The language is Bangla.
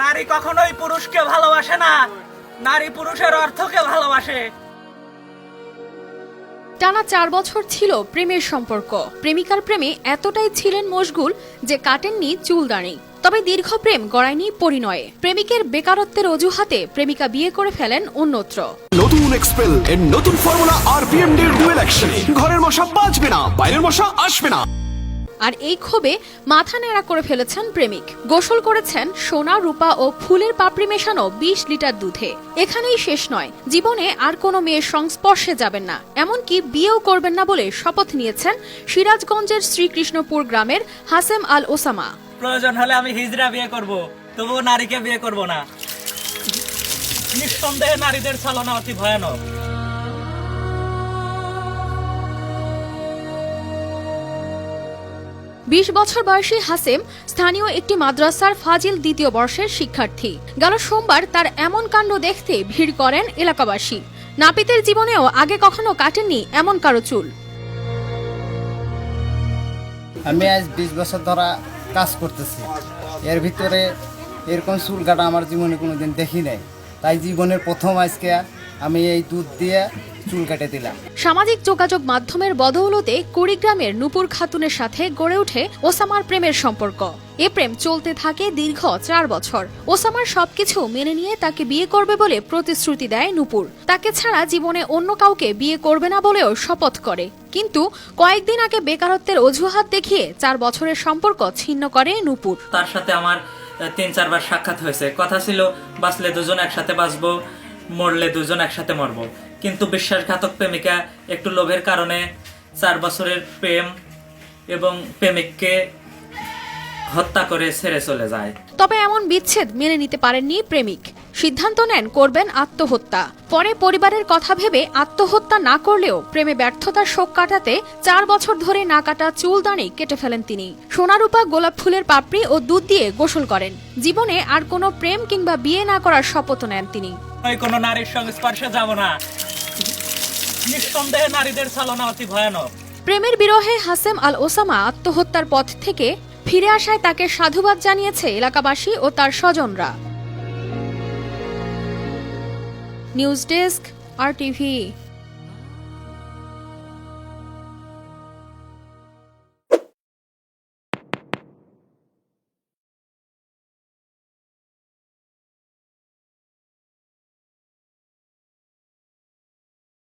নারী কখনোই পুরুষকে ভালোবাসে না। নারী পুরুষের অর্থকে ভালোবাসে। টানা চার বছর ছিল প্রেমের সম্পর্ক। প্রেমিকার প্রেমে এতটাই ছিলেন মশগুল যে কাটেননি চুলদানি তবে দীর্ঘ প্রেম গড়ায়নি পরিণয়ে। প্রেমিকের বেকারত্বের অজুহাতে প্রেমিকা বিয়ে করে ফেলেন অন্যত্র। নতুন এক্সপেল এর নতুন ফর্মুলা আর পিএমডির ডুয়েল অ্যাকশনে ঘরের মশা বাঁচবে না বাইরের মশা আসবে না। আর এই ক্ষোভে মাথা নেড়া করে ফেলেছেন প্রেমিক। গোসল করেছেন সোনা, রূপা ও ফুলের পাপড়ি মেশানো বিশ লিটার দুধে। এখানেই শেষ নয়। জীবনে আর কোনো মেয়ের সংস্পর্শে যাবেন না। এমনকি বিয়েও করবেন না বলে শপথ নিয়েছেন সিরাজগঞ্জের শ্রীকৃষ্ণপুর গ্রামের হাসেম আল ওসামা। প্রয়োজন হলে আমি হিজরা বিয়ে করব, তবুও নারীকে বিয়ে করব না। নিঃসন্দেহে নারীদের ছলনা অতি ভয়ানক। বিশ বছর বয়সী হাসেম স্থানীয় একটি মাদ্রাসার ফাজিল দ্বিতীয় বর্ষের শিক্ষার্থী। গেল সোমবার তার এমন কাণ্ড দেখতে ভিড় করেন এলাকাবাসী। নাপিতের জীবনেও আগে কখনো কাটেননি এমন কারও চুল। আমি আজ বিশ বছর ধরা কাজ করতেছি। এর ভিতরে এরকম চুল কাটা আমার জীবনে কোনোদিন দেখি নাই। তাই জীবনের প্রথম আজকে আমি এই দুধ দিয়ে চুল কেটে দিলাম। সামাজিক যোগাযোগ মাধ্যমের বদৌলতে কুড়িগ্রামের নুপুর খাতুনের সাথে গড়ে ওঠে ওসামার প্রেমের সম্পর্ক। এ প্রেম চলতে থাকে দীর্ঘ চার বছর। ওসামার সবকিছু মেনে নিয়ে তাকে বিয়ে করবে বলে প্রতিশ্রুতি দেয় নুপুর। তাকে ছাড়া জীবনে অন্য কাউকে বিয়ে করবে না বলেও শপথ করে। কিন্তু কয়েকদিন আগে বেকারত্বের অজুহাত দেখিয়ে চার বছরের সম্পর্ক ছিন্ন করে নুপুর। তার সাথে আমার তিন চারবার সাক্ষাৎ হয়েছে। কথা ছিল বাঁচলে দুজন একসাথে বাঁচবো। মরলে দুজন একসাথে মরবো। কিন্তু বিশ্বাসঘাতক প্রেমিকা একটু লোভের কারণে চার বছরের প্রেম এবং প্রেমিককে হত্যা করে ছেড়ে চলে যায়। তবে এমন বিচ্ছেদ মেনে নিতে পারেননি প্রেমিক। সিদ্ধান্ত নেন করবেন আত্মহত্যা। পরে পরিবারের কথা ভেবে আত্মহত্যা না করলেও প্রেমে ব্যর্থতার শোক কাটাতে চার বছর ধরে না কাটা চুল চুলদানি কেটে ফেলেন তিনি। সোনারূপা গোলাপ ফুলের পাপড়ি ও দুধ দিয়ে গোসল করেন। জীবনে আর কোনো প্রেম কিংবা বিয়ে না করার শপথ নেন তিনি। কোনো নারীর যাব না। নিঃসন্দেহে নারীদের অতি ভয়ানক। প্রেমের বিরহে হাসেম আল ওসামা আত্মহত্যার পথ থেকে ফিরে আসায় তাকে সাধুবাদ জানিয়েছে এলাকাবাসী ও তার স্বজনরা। News desk, R TV.